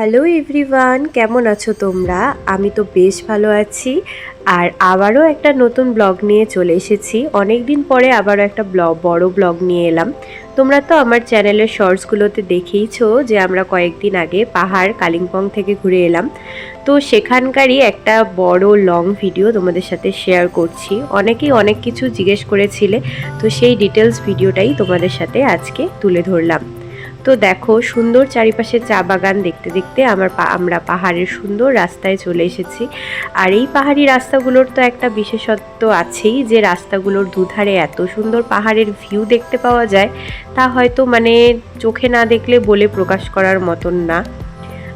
Hello everyone, কেমন আছো তোমরা? আমি তো বেশ ভালো আছি। আর আবারও একটা নতুন ব্লগ নিয়ে চলে এসেছি। অনেক দিন পরে আবারও একটা ব্লগ, বড় ব্লগ নিয়ে এলাম। তোমরা তো আমার চ্যানেলের শর্টসগুলোতে দেখেইছো যে আমরা কয়েকদিন আগে পাহাড় কালিম্পং থেকে ঘুরে এলাম। তো সেখানকারই একটা বড় লং ভিডিও তোমাদের সাথে শেয়ার করছি। অনেকেই অনেক কিছু জিজ্ঞেস করেছিলে, তো সেই ডিটেলস ভিডিওটাই তোমাদের সাথে আজকে তুলে ধরলাম। তো দেখো, সুন্দর চারিপাশে চা বাগান দেখতে দেখতে আমার আমরা পাহাড়ের সুন্দর রাস্তায় চলে এসেছি। আর এই পাহাড়ি রাস্তাগুলোর তো একটা বিশেষত্ব আছেই যে রাস্তাগুলোর দুধারে এত সুন্দর পাহাড়ের ভিউ দেখতে পাওয়া যায়, তা হয়তো মানে চোখে না দেখলে বলে প্রকাশ করার মতন না।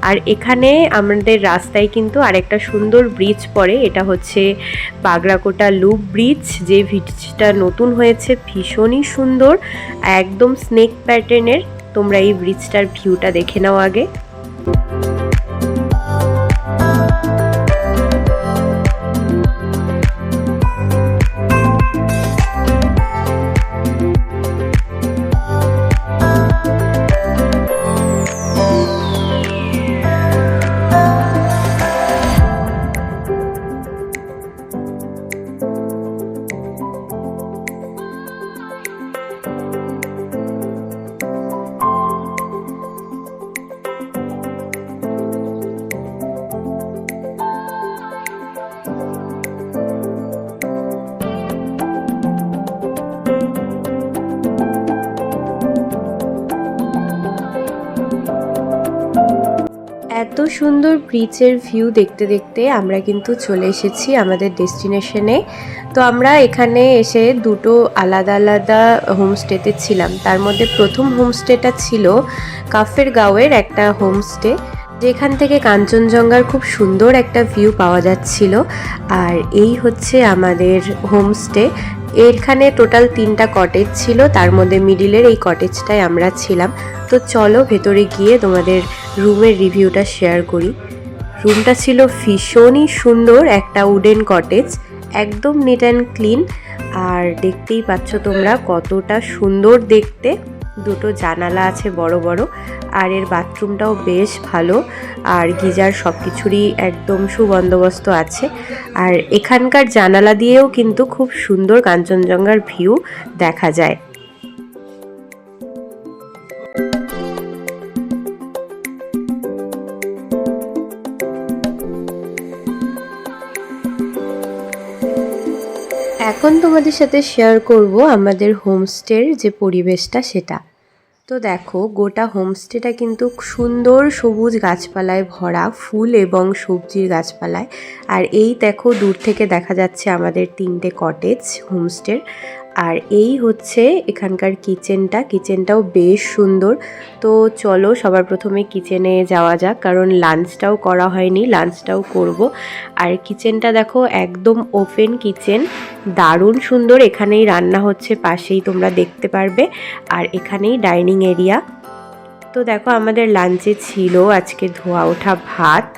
আর এখানে আমাদের রাস্তায় কিন্তু আরেকটা সুন্দর ব্রিজ পড়ে, এটা হচ্ছে বাগরাকোটা লুপ ব্রিজ যে ব্রিজটা নতুন হয়েছে, ভীষণই সুন্দর, একদম স্নেক প্যাটার্নের তোমরা এই ব্রিজটার ভিউটা দেখে নাও আগে। সুন্দর ব্রিজের ভিউ দেখতে দেখতে আমরা কিন্তু চলে এসেছি আমাদের ডেস্টিনেশনে তো আমরা এখানে এসে দুটো আলাদা আলাদা হোমস্টেতে ছিলাম। তার মধ্যে প্রথম হোমস্টেটা ছিল কাফের গাঁওয়ের একটা হোমস্টে যেখান থেকে কাঞ্চনজঙ্ঘার খুব সুন্দর একটা ভিউ পাওয়া যাচ্ছিল, আর এই হচ্ছে আমাদের হোমস্টে এখানে টোটাল তিনটা কটেজ ছিল, তার মধ্যে মিডিলের এই কটেজটাই আমরা ছিলাম। তো চলো ভেতরে গিয়ে তোমাদের রুমের রিভিউটা শেয়ার করি। রুমটা ছিল ভীষণই সুন্দর, একটা উডেন কটেজ একদম নিট অ্যান্ড ক্লিন আর দেখতেই পাচ্ছ তোমরা কতটা সুন্দর দেখতে। দুটো জানালা আছে বড় বড়, আর এর বাথরুমটাও বেশ ভালো, আর গিজার সব কিছুরই একদম সুবন্দোবস্ত আছে। আর এখানকার জানালা দিয়েও কিন্তু খুব সুন্দর কাঞ্চনজঙ্ঘার ভিউ দেখা যায়। এখন তোমাদের সাথে শেয়ার করব আমাদের হোমস্টের যে পরিবেশটা সেটা। তো দেখো, গোটা হোমস্টেটা কিন্তু সুন্দর সবুজ গাছপালায় ভরা, ফুল এবং সবজির গাছপালায়। আর এই দেখো, দূর থেকে দেখা যাচ্ছে আমাদের তিনটে কটেজ হোমস্টের। আর এই হচ্ছে এখানকার কিচেনটা কিচেনটাও বেশ সুন্দর। তো চলো সবার প্রথমে কিচেনে যাওয়া যাক, কারণ লাঞ্চটাও করা হয়নি লাঞ্চটাও করব। আর কিচেনটা দেখো একদম ওপেন কিচেন দারুণ সুন্দর। এখানেই রান্না হচ্ছে, পাশেই তোমরা দেখতে পারবে। আর এখানেই ডাইনিং এরিয়া তো দেখো আমাদের লাঞ্চে ছিল আজকে ধোয়া ওঠা ভাত,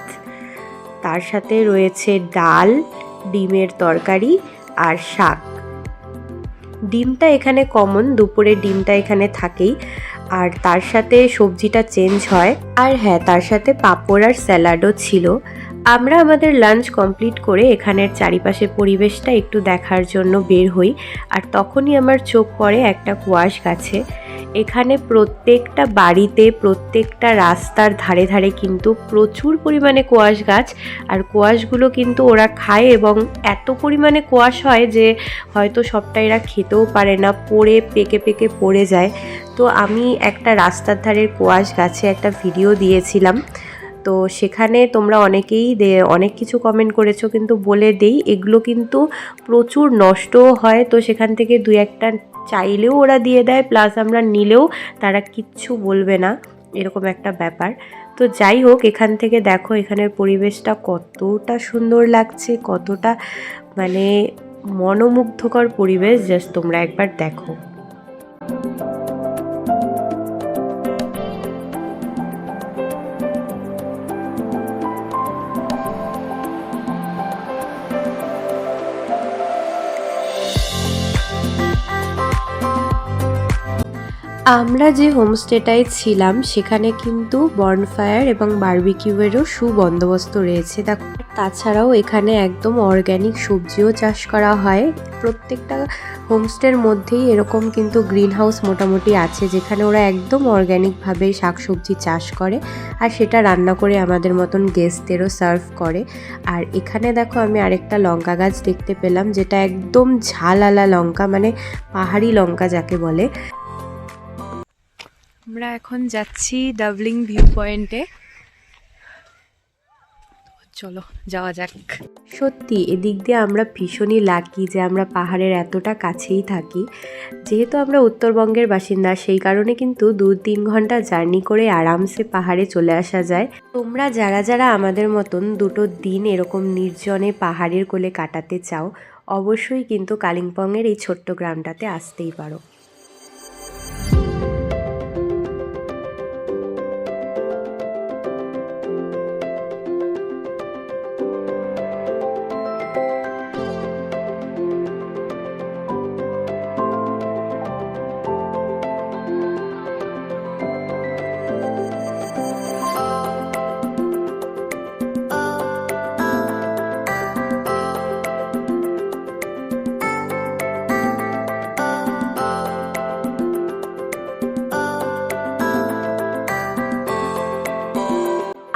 তার সাথে রয়েছে ডাল, ডিমের তরকারি আর শাক। ডিমটা এখানে কমন দুপুরে ডিমটা এখানে থাকেই। আর তার সাথে সবজিটা চেঞ্জ হয়। আর হ্যাঁ তার সাথে পাঁপড় আর স্যালাডও ছিল। আমরা আমাদের লাঞ্চ কমপ্লিট করে এখানের চারিপাশে পরিবেশটা একটু দেখার জন্য বের হই, আর তখনই আমার চোখ পড়ে একটা কোয়াশ গাছে। এখানে প্রত্যেকটা বাড়িতে, প্রত্যেকটা রাস্তার ধারে ধারে কিন্তু প্রচুর পরিমাণে কোয়াশ গাছ, আর কোয়াশগুলো কিন্তু ওরা খায় এবং এত পরিমাণে কোয়াশ হয় যে হয়তো সবটা এরা খেতেও পারে না, পড়ে, পেকে পেকে পড়ে যায়। তো আমি একটা রাস্তার ধারের কোয়াশ গাছে একটা ভিডিও দিয়েছিলাম। তো সেখানে তোমরা অনেকেই দে- অনেক কিছু কমেন্ট করেছ কিন্তু বলে দেই, এগুলো কিন্তু প্রচুর নষ্টও হয়। তো সেখান থেকে দুই একটা চাইলেও ওরা দিয়ে দেয় প্লাস আমরা নিলেও তারা কিচ্ছু বলবে না, এরকম একটা ব্যাপার। তো যাই হোক, এখান থেকে দেখো এখানের পরিবেশটা কতটা সুন্দর লাগছে, কতটা মানে মনোমুগ্ধকর পরিবেশ জাস্ট তোমরা একবার দেখো। আমরা যে হোমস্টেটায় ছিলাম, সেখানে কিন্তু বর্নফায়ার এবং বার্বিকিউয়েরও সুবন্দোবস্ত রয়েছে। দেখো, তাছাড়াও এখানে একদম অর্গ্যানিক সবজিও চাষ করা হয়। প্রত্যেকটা হোমস্টের মধ্যেই এরকম কিন্তু গ্রিন হাউস মোটামুটি আছে, যেখানে ওরা একদম অর্গ্যানিকভাবে শাকসবজি চাষ করে আর সেটা রান্না করে আমাদের মতন গেস্টদেরও সার্ভ করে। আর এখানে দেখো, আমি আরেকটা লঙ্কা গাছ দেখতে পেলাম, যেটা একদম ঝালালা লঙ্কা মানে পাহাড়ি লঙ্কা যাকে বলে। আমরা এখন যাচ্ছি ডাবলিং ভিউ পয়েন্টে চলো, যাওয়া যাক। সত্যি, এদিক দিয়ে আমরা ভীষণই লাকি যে আমরা পাহাড়ের এতটা কাছেই থাকি। যেহেতু আমরা উত্তরবঙ্গের বাসিন্দা, সেই কারণে কিন্তু দু তিন ঘণ্টা জার্নি করে আরামসে পাহাড়ে চলে আসা যায়। তোমরা যারা যারা আমাদের মতন দুটো দিন এরকম নির্জনে পাহাড়ের কোলে কাটাতে চাও, অবশ্যই কিন্তু কালিম্পংয়ের এই ছোট্ট গ্রামটাতে আসতেই পারো।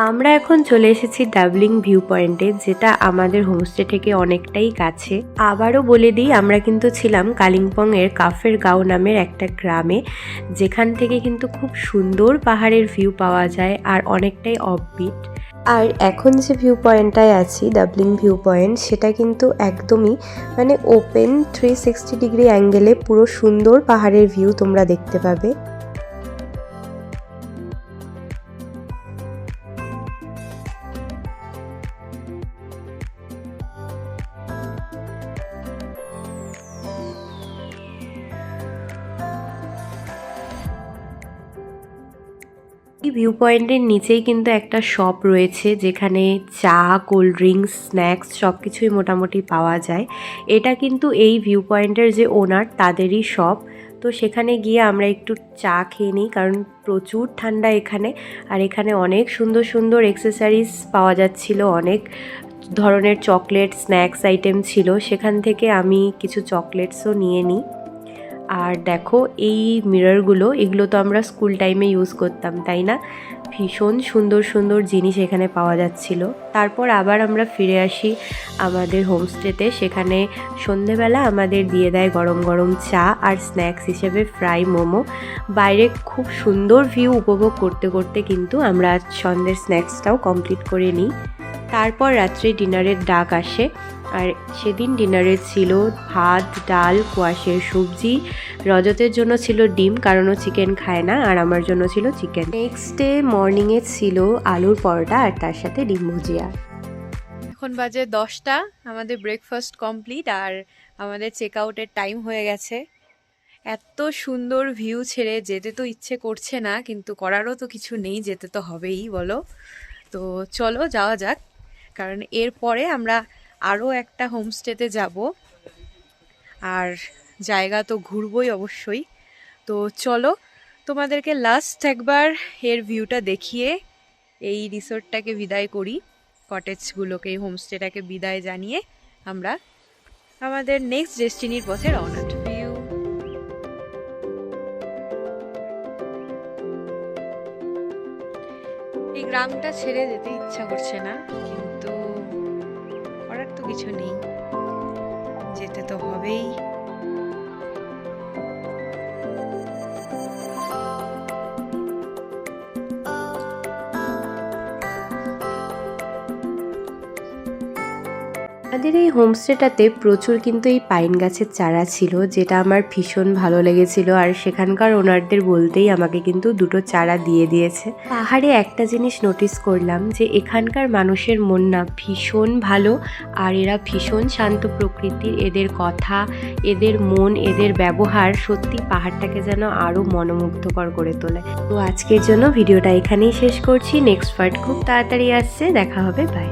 আমরা এখন চলে এসেছি ডাবলিং ভিউ পয়েন্টে যেটা আমাদের হোমস্টে থেকে অনেকটাই কাছে। আবারও বলে দিই, আমরা কিন্তু ছিলাম কালিম্পংয়ের কাফের গাঁও নামের একটা গ্রামে, যেখান থেকে কিন্তু খুব সুন্দর পাহাড়ের ভিউ পাওয়া যায় আর অনেকটাই অফবিট আর এখন যে ভিউ পয়েন্টটায় আছি ডাবলিং ভিউ পয়েন্ট সেটা কিন্তু একদমই মানে ওপেন থ্রি সিক্সটি ডিগ্রি অ্যাঙ্গেলে পুরো সুন্দর পাহাড়ের ভিউ তোমরা দেখতে পাবে। এই ভিউ পয়েন্টের নিচেই কিন্তু একটা শপ রয়েছে, যেখানে চা কোল্ড ড্রিঙ্কস স্ন্যাক্স সব কিছুই মোটামুটি পাওয়া যায়। এটা কিন্তু এই ভিউ পয়েন্টের যে ওনার তাদেরই শপ তো সেখানে গিয়ে আমরা একটু চা খেয়ে নিই, কারণ প্রচুর ঠান্ডা এখানে। আর এখানে অনেক সুন্দর সুন্দর এক্সেসারিজ পাওয়া যাচ্ছিল, অনেক ধরনের চকলেট স্ন্যাক্স আইটেম ছিল। সেখান থেকে আমি কিছু চকলেটসও নিয়ে নিই। আর দেখো এই মিররগুলো এগুলো তো আমরা স্কুল টাইমে ইউজ করতাম, তাই না? ভীষণ সুন্দর সুন্দর জিনিস এখানে পাওয়া যাচ্ছিল। তারপর আবার আমরা ফিরে আসি আমাদের হোমস্টেতে সেখানে সন্ধেবেলা আমাদের দিয়ে দেয় গরম গরম চা আর স্ন্যাক্স হিসেবে ফ্রাই মোমো। বাইরে খুব সুন্দর ভিউ উপভোগ করতে করতে কিন্তু আমরা সন্ধ্যের স্ন্যাক্সটাও কমপ্লিট করে নিই। তারপর রাত্রে ডিনারের ডাক আসে। আর সেদিন ডিনারে ছিল ভাত, ডাল, কোয়াশের সবজি। রজতের জন্য ছিল ডিম, কারণ ও চিকেন খায় না, আর আমার জন্য ছিল চিকেন। নেক্সট ডে মর্নিংয়ে ছিল আলুর পরোটা আর তার সাথে ডিম ভুজিয়া। এখন বাজে দশটা, আমাদের ব্রেকফাস্ট কমপ্লিট আর আমাদের চেক আউটের টাইম হয়ে গেছে। এত সুন্দর ভিউ ছেড়ে যেতে তো ইচ্ছে করছে না, কিন্তু করারও তো কিছু নেই, যেতে তো হবেই, বলো। তো চলো, যাওয়া যাক। কারণ এরপরে আমরা আরও একটা হোমস্টেতে যাব। আর জায়গা তো ঘুরবই অবশ্যই। তো চলো, তোমাদেরকে লাস্ট একবার এর ভিউটা দেখিয়ে এই রিসোর্টটাকে বিদায় করি। কটেজগুলোকে এই হোমস্টেটাকে বিদায় জানিয়ে আমরা আমাদের নেক্সট ডেস্টিনির পথে রওনা। এই গ্রামটা ছেড়ে যেতে ইচ্ছা করছে না, কিন্তু কিছু নেই। যেতে তো হবেই। আমাদের এই হোমস্টেটাতে প্রচুর কিন্তু এই পাইন গাছের চারা ছিল, যেটা আমার ভীষণ ভালো লেগেছিল আর সেখানকার ওনারদের বলতেই আমাকে কিন্তু দুটো চারা দিয়ে দিয়েছে। পাহাড়ে একটা জিনিস নোটিস করলাম যে এখানকার মানুষের মন না ভীষণ ভালো আর এরা ভীষণ শান্ত প্রকৃতির, এদের কথা, এদের মন, এদের ব্যবহার সত্যি পাহাড়টাকে যেন আরও মনোমুগ্ধকর করে তোলে। তো আজকের জন্য ভিডিওটা এখানেই শেষ করছি নেক্সট পার্ট খুব তাড়াতাড়ি আসছে, দেখা হবে বাই